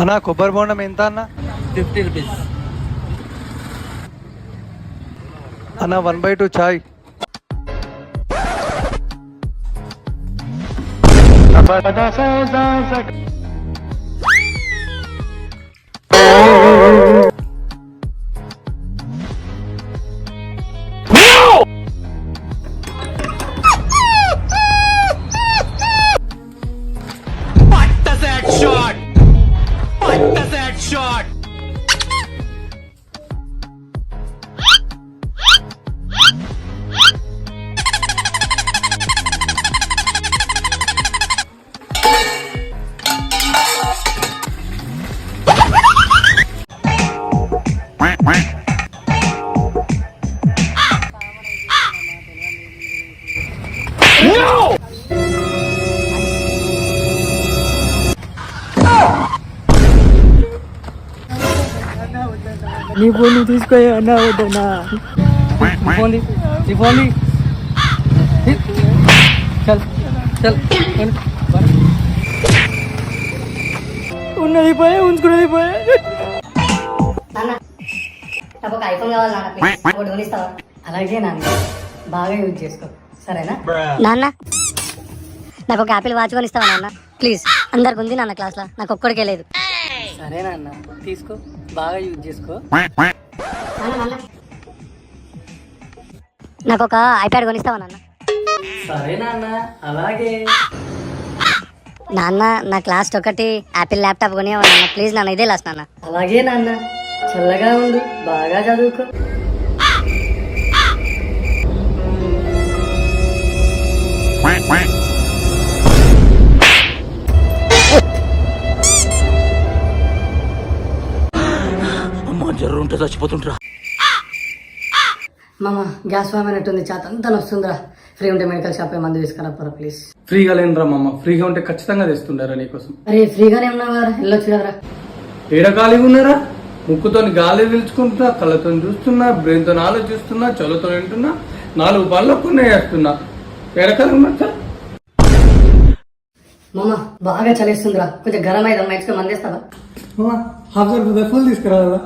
అన్న కొబ్బరి బోండం ఎంత అన్న? Fifty rupees. అన్న వన్ బై టూ చాయ్. నీ ఫోన్ నువ్వు తీసుకో అన్నా వద్దన్నా నీ ఫోన్ తీ- నీ ఫోన్ తీ. తీ. చల్ చల్ వెళ్ళు. ఉన్నది పోయా ఉంచుకున్నది పోయా నాన్న నాకు ఒక ఐఫోన్ కావాలి నాన్న ప్లీజ్ ఒకటి కొనిస్తావా అలాగే నాన్న. బాగా యూజ్ చేసుకో. సరేనా? నాన్న. నాకు ఒక యాపిల్ వాచ్ కొనిస్తావా నాన్న? ప్లీజ్. అందరికి ఉంది నాన్న క్లాస్లో. నాకు ఒక్కడికే లేదు. సరే నాన్న తీసుకో. బాగా యూజ్ చేసుకో. నాకు ఒక ఐప్యాడ్ కొనిస్తావా నాన్న? సరే నాన్న అలాగే. నాన్న నా క్లాస్ ఒకటి యాపిల్ ల్యాప్టాప్ కొనివ్వ నాన్న? ప్లీజ్ నాన్న ఇదే లాస్ట్ నాన్న. అలాగే నాన్న చల్లగా ఉండు బాగా చదువుకో. ఉంటే చచ్చిపోతుంటరా మామ గ్యాస్ ఫామ్ అయినట్టుంది చేత అంతా వస్తుందిరా ఫ్రీ ఉంటే మెడికల్ షాప్ మందు తీసుకురా ప్లీజ్ ఫ్రీగా లేనురా మామ ఫ్రీగా ఉంటే ఖచ్చితంగా తెస్తుండారా నీకోసం. అరే ఫ్రీగానే ఉన్నావు కదా వెళ్ళొచ్చు కదరా. ఏడ ఖాళీగా ఉన్నారా? ముక్కుతో గాలి పీల్చుకుంటున్నా కళ్ళతో చూస్తున్నా బ్రెయిన్తో ఆలోచిస్తున్నా చెవులతో వింటున్నా నాలుగు పళ్ళు కొన్ని వేస్తున్నా ఏడ ఖాళీ ఉన్నా మామ బాగా చలిస్తుందిరా. కొంచెం గరం అయితే మందేస్తావా? Half full తీసుకురావాలా?